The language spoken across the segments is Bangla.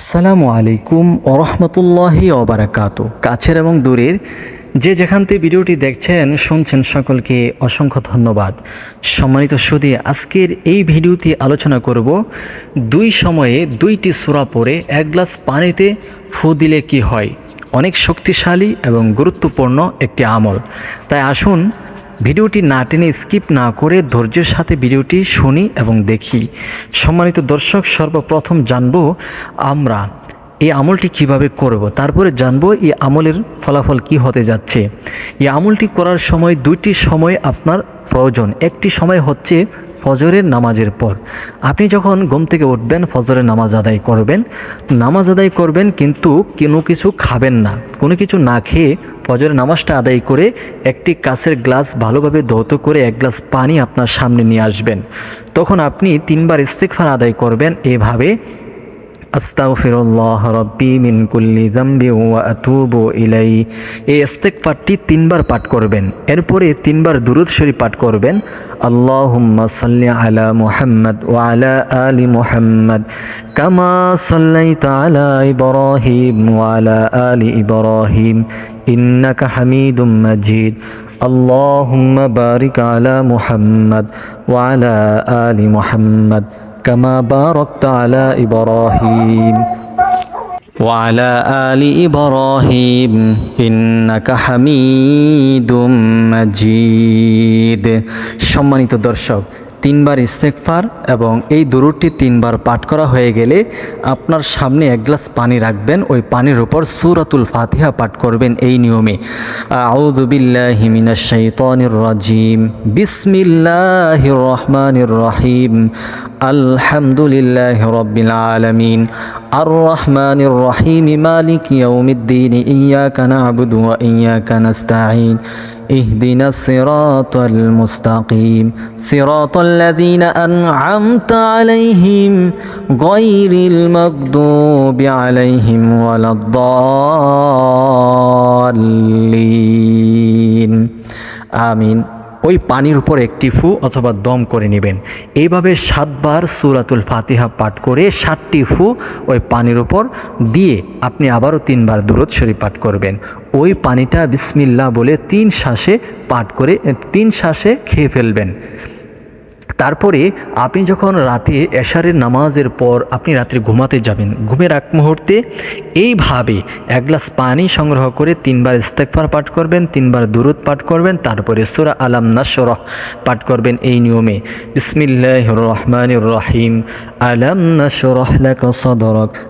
আসসালামু আলাইকুম ওরহমতুল্লাহি ওবারাকাত। কাছের এবং দূরের যে যেখান থেকে ভিডিওটি দেখছেন, শুনছেন সকলকে অসংখ্য ধন্যবাদ। সম্মানিত সুদী, আজকের এই ভিডিওতে আলোচনা করব দুই সময়ে দুইটি সূরা পরে এক গ্লাস পানিতে ফু দিলে কি হয়? অনেক শক্তিশালী এবং গুরুত্বপূর্ণ একটি আমল। তাই আসুন ভিডিওটি না টেনে স্কিপ না করে ধৈর্যের সাথে ভিডিওটি শুনি এবং দেখি। সম্মানিত দর্শক, সর্বপ্রথম জানব আমরা এই আমলটি কীভাবে করব। তারপরে জানব এই আমলের ফলাফল কি হতে যাচ্ছে। এই আমলটি করার সময় দুইটি সময় আপনার প্রয়োজন। একটি সময় হচ্ছে ফজরের নামাজের পর। আপনি যখন ঘুম থেকে উঠবেন, ফজরের নামাজ আদায় করবেন, নামাজ আদায় করবেন কিন্তু কোনো কিছু খাবেন না। কোনো কিছু না খেয়ে ফজরের নামাজটা আদায় করে একটি কাছের গ্লাস ভালোভাবে ধৌত করে এক গ্লাস পানি আপনার সামনে নিয়ে আসবেন। তখন আপনি তিনবার ইস্তেকফার আদায় করবেন। এভাবে আস্তাগফিরুল্লাহ রব্বি মিন কুল্লি যামবি ওয়া আতুবু ইলাই এই ইস্তেগফারটি তিনবার পাঠ করবেন এরপরে তিনবার দুরূদ শরীফ পাঠ করবেন আল্লাহুম্মা সাল্লি আলা মুহাম্মদ ওয়া আলা আলি মুহাম্মদ কামা সাল্লাইতা আলা ইব্রাহিম ওয়া আলা আলি ইব্রাহিম ইন্নাকা হামিদুম মাজিদ اللهم بارك على محمد وعلى آل محمد كما باركت على إبراهيم وعلى آل إبراهيم إنك حميد مجيد সম্মানিত দর্শক তিনবার ইস্তেকফার এবং এই দরুদটি তিনবার পাঠ করা হয়ে গেলে আপনার সামনে এক গ্লাস পানি রাখবেন। ওই পানির উপর সুরাতুল ফাতিহা পাঠ করবেন এই নিয়মে। আউযু বিল্লাহি মিনাশ শাইতানির রাজিম। বিসমিল্লাহির রহমানির রহিম। আলহামদুলিল্লাহি রাব্বিল আলামিন। আর রহমানির রহিম। মালিক ইয়াউমিদ্দিন। ইয়াকা না'বুদু ওয়া ইয়াকা নাস্তাঈন। اهدنا الصراط المستقيم صراط الذين أنعمت عليهم غير المغضوب عليهم ولا الضالين آمين ওই পানির উপর একটি ফু অথবা দম করে নেবেন এইভাবে সাতবার সুরাতুল ফাতিহা পাঠ করে ষাটটি ফু ওই পানির উপর দিয়ে আপনি আবারও তিনবার দূরত শরীফ পাঠ করবেন ওই পানিটা বিসমিল্লা বলে তিন শ্বাসে পাঠ করে তিন শ্বাসে খেয়ে ফেলবেন। তারপরে আপনি যখন রাতে এশারের নামাজের পর আপনি রাত্রে ঘুমাতে যাবেন, ঘুমের এক মুহূর্তে এইভাবে এক গ্লাস পানি সংগ্রহ করে তিনবার ইস্তেকফার পাঠ করবেন, তিনবার দুরুদ পাঠ করবেন, তারপরে সুরা আলাম নাসরহ পাঠ করবেন এই নিয়মে। বিসমিল্লাহ রহমান রহিম। আলাম নাসরহ লাকা সদরক।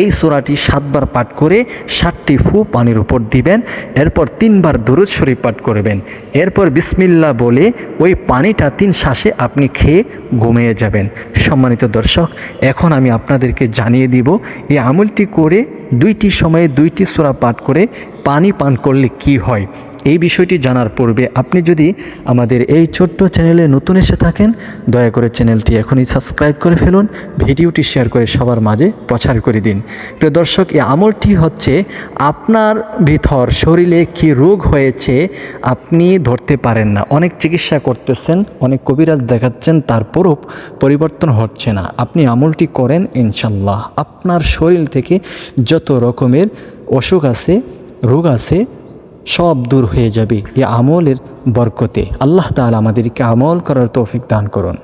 এই সোরাটি সাতবার পাঠ করে সাতটি ফু পানির উপর দিবেন, এরপর তিনবার দরুদ শরীফ পাঠ করবেন। এরপর বিসমিল্লা বলে ওই পানিটা তিন শ্বাসে আপনি খেয়ে ঘুমিয়ে যাবেন। সম্মানিত দর্শক, এখন আমি আপনাদেরকে জানিয়ে দিব, এই আমলটি করে দুইটি সময়ে দুইটি সোরা পাঠ করে পানি পান করলে কি হয়। এই বিষয়টি জানার পূর্বে আপনি যদি আমাদের এই ছোট্ট চ্যানেলে নতুন এসে থাকেন, দয়া করে চ্যানেলটি এখনই সাবস্ক্রাইব করে ফেলুন, ভিডিওটি শেয়ার করে সবার মাঝে প্রচার করে দিন। প্রিয় দর্শক, এই আমলটি হচ্ছে, আপনার ভিতর শরীরে কি রোগ হয়েছে আপনি ধরতে পারেন না। অনেক চিকিৎসা করতেছেন, অনেক কবিরাজ দেখাচ্ছেন, তারপরও পরিবর্তন হচ্ছে না। আপনি আমলটি করেন, ইনশাল্লাহ। আপনার শরীর থেকে যত রকমের অসুখ আছে, রোগ আছে সব দূর হয়ে যাবে এ আমলের বরকতে। আল্লাহ তালা আমাদেরকে আমল করার তৌফিক দান করুন।